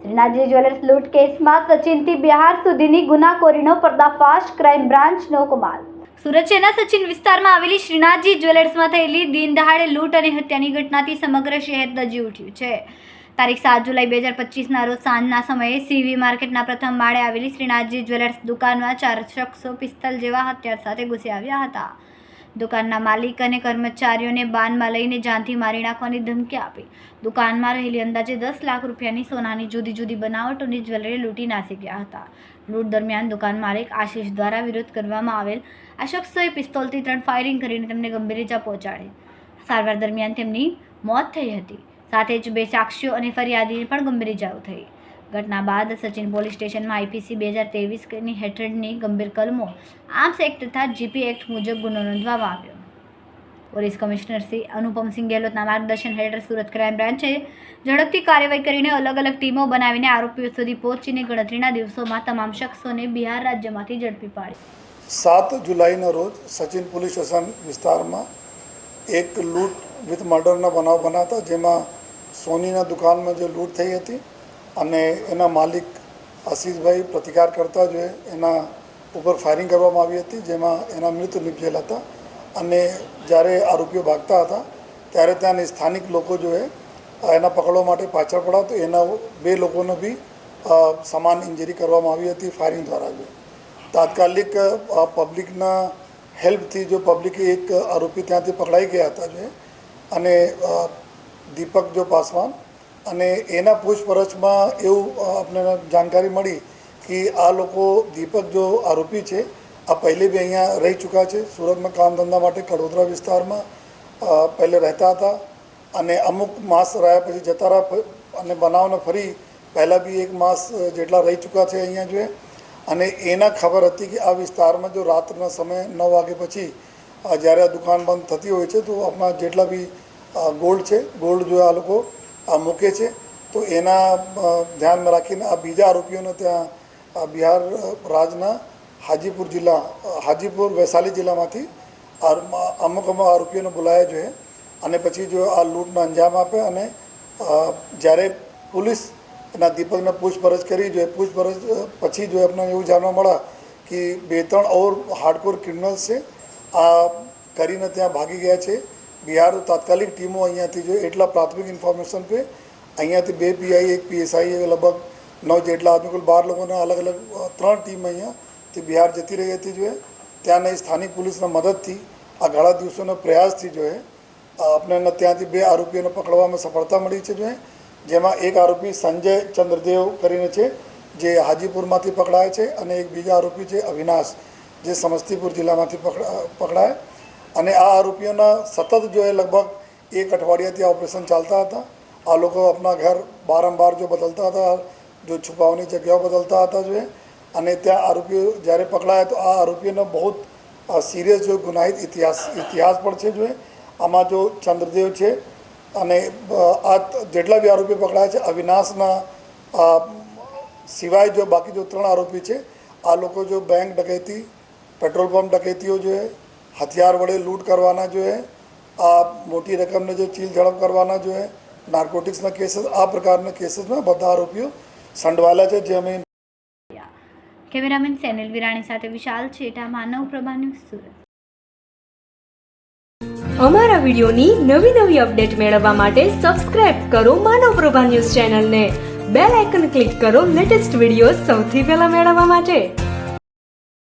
Shrinathji jewellers લૂંટ કેસમાં સચિનથી બિહાર સુધીની ગુનાખોરીનો પર્દાફાશ ક્રાઇમ બ્રાન્ચનો કમાલ સુરત શહેરના સચિન વિસ્તારમાં આવેલી શ્રીનાથજી જ્વેલર્સમાં થયેલી દિન દહાડે લૂંટ અને હત્યાની ઘટનાથી સમગ્ર શહેર દજી ઉઠ્યું છે. તારીખ સાત જુલાઈ બે હજાર પચીસના રોજ સાંજના સમયે સીવી માર્કેટના પ્રથમ માળે આવેલી શ્રીનાથજી જ્વેલર્સ દુકાનમાં ચાર શખ્સો પિસ્તલ જેવા હથિયાર સાથે ઘૂસી આવ્યા હતા. દુકાનના માલિક અને કર્મચારીઓને બાનમાં લઈને જાનથી મારી નાખવાની ધમકી આપી. દુકાનમાં રહેલી અંદાજે દસ લાખ રૂપિયાની સોનાની જુદી જુદી બનાવટોની જ્વેલરી લૂંટી નાસી ગયા હતા. લૂંટ દરમિયાન દુકાન માલિક આશીષ દ્વારા વિરોધ કરવામાં આવેલ આ શખ્સોએ પિસ્તોલથી ત્રણ ફાયરિંગ કરીને તેમને ગંભીર ઇજા પહોંચાડી. સારવાર દરમિયાન તેમની મોત થઈ હતી. સાથે જ બે સાક્ષીઓ અને ફરિયાદીને પણ ગંભીર ઇજાઓ થઈ. ઘટના બાદ સચિન પોલીસ સ્ટેશનમાં આઈપીસી બે હજાર ત્રેવીસની હેઠળની ગંભીર કલમો, આર્મ્સ એક્ટ તથા જીપી એક્ટ મુજબ ગુનો નોંધવામાં આવ્યો. પોલીસ કમિશનર શ્રી અનુપમસિંહ ગેહલોતના માર્ગદર્શન હેઠળ સુરત ક્રાઇમ બ્રાન્ચે ઝડપથી કાર્યવાહી કરીને અલગ અલગ ટીમો બનાવીને આરોપીઓ સુધી પહોંચીને ગણતરીના દિવસોમાં તમામ શખ્સોને બિહાર રાજ્યમાંથી ઝડપી પાડી. સાત જુલાઈના રોજ સચિન પોલીસ સ્ટેશન વિસ્તારમાં એક લૂંટ વિથ મર્ડરના બનાવ બનાવતા, જેમાં સોનીના દુકાનમાં જે લૂંટ થઈ હતી અને એના માલિક આશીષભાઈ પ્રતિકાર કરતા જોઈએ એના ઉપર ફાયરિંગ કરવામાં આવી હતી, જેમાં એના મૃત્યુ નિપજેલા હતા. અને જ્યારે આરોપીઓ ભાગતા હતા, ત્યારે ત્યાંની સ્થાનિક લોકો જોએ એના પકડવા માટે પાછળ પડ્યા તો એના બે લોકોને બી સમાન ઇન્જરી કરવામાં આવી હતી ફાયરિંગ દ્વારા જો. તાત્કાલિક પબ્લિકના હેલ્પથી જો પબ્લિકે એક આરોપી ત્યાંથી પકડાઈ ગયા હતા જો અને દીપક જો પાસવાન અને એના પૂછપરછમાં એવું આપણને જાણકારી મળી કે આ લોકો દીપક જો આરોપી છે, આ પહેલે બી અહીંયા રહી ચૂક્યા છે, સુરતમાં કામ ધંધા માટે કડોદરા વિસ્તારમાં પહેલે રહેતા હતા અને અમુક માસ રહ્યા પછી જતા રહ્યા અને બનાવને ફરી પહેલાં બી એક માસ જેટલા રહી ચૂક્યા છે અહીંયા જોઈએ અને એના ખબર હતી કે આ વિસ્તારમાં જો રાત્રના સમયે નવ વાગે પછી જ્યારે આ દુકાન બંધ થતી હોય છે, તો આપણા જેટલા બી ગોલ્ડ છે, ગોલ્ડ જો આ લોકો મૂકે છે. તો એના ધ્યાનમાં રાખીને આ બીજા આરોપીઓને ત્યાં બિહાર રાજના હાજીપુર જિલ્લા હાજીપુર વૈશાલી જિલ્લામાંથી આ અમુક અમુક આરોપીઓને બોલાયા જોઈએ. અને પછી જો આ લૂંટનો અંજામ આપે અને જ્યારે પોલીસ એના દીપકને પૂછપરછ કરી જોઈએ પૂછપરછ પછી જો એમને એવું જાણવા મળ્યા કે બે ત્રણ ઓર હાર્ડકોર ક્રિમિનલ્સ છે, આ કરીને ત્યાં ભાગી ગયા છે. બિહાર તાત્કાલિક ટીમો અહીંયાથી જો એટલા પ્રાથમિક ઇન્ફોર્મેશન પે અહીંયાથી બે પીઆઈ, એક પીએસઆઈ લગભગ નવ જેટલા આદમી કુલ, બાર લોકોના અલગ અલગ ત્રણ ટીમ અહીંયાથી બિહાર જતી રહી હતી જોઈએ. ત્યાંની સ્થાનિક પોલીસના મદદથી આ ઘણા દિવસોના પ્રયાસથી જોઈએ આપણે ત્યાંથી બે આરોપીઓને પકડવામાં સફળતા મળી છે જોઈએ. જેમાં એક આરોપી સંજય ચંદ્રદેવ કરીને છે, જે હાજીપુરમાંથી પકડાય છે, અને એક બીજા આરોપી છે અવિનાશ, જે સમસ્તીપુર જિલ્લામાંથી પકડા પકડાય. અને આ આરોપીઓના સતત જો એ લગભગ એક અઠવાડિયાથી આ ઓપરેશન ચાલતા હતા. આ લોકો આપણા ઘર બારંબાર જો બદલતા હતા, જો છુપાવવાની જગ્યાઓ બદલતા હતા જો. અને ત્યાં આરોપીઓ જ્યારે પકડાયા તો આ આરોપીઓનો બહુ સિરિયસ જો ગુનાહિત ઇતિહાસ ઇતિહાસ પણ છે જો. આમાં જો ચંદ્રદેવ છે અને આ જેટલા બી આરોપી પકડાયા છે, અવિનાશના સિવાય જો બાકી જો ત્રણ આરોપી છે, આ લોકો જો બેંક ડકેતી, પેટ્રોલ પંપ ડકેતીઓ જોઈએ હથિયાર વડે લૂંટ કરવાના જોઈએ આ મોટી રકમને જો ચીલ ઝડપ કરવાના જોઈએ નાર્કોટિક્સના કેસીસ આ પ્રકારના કેસીસમાં બધા આરોપીઓ સંડવાયેલા છે જે અમે કેમેરામેન સેનિલ વિરાણી સાથે વિશાલ છેટા માનવ પ્રભા ન્યૂઝ સુરત. અમારા વિડીયોની નવી નવી અપડેટ મેળવવા માટે સબસ્ક્રાઇબ કરો માનવ પ્રભા ન્યૂઝ ચેનલને. બેલ આઇકન ક્લિક કરો લેટેસ્ટ વીડિયો સૌથી પહેલા મેળવવા માટે.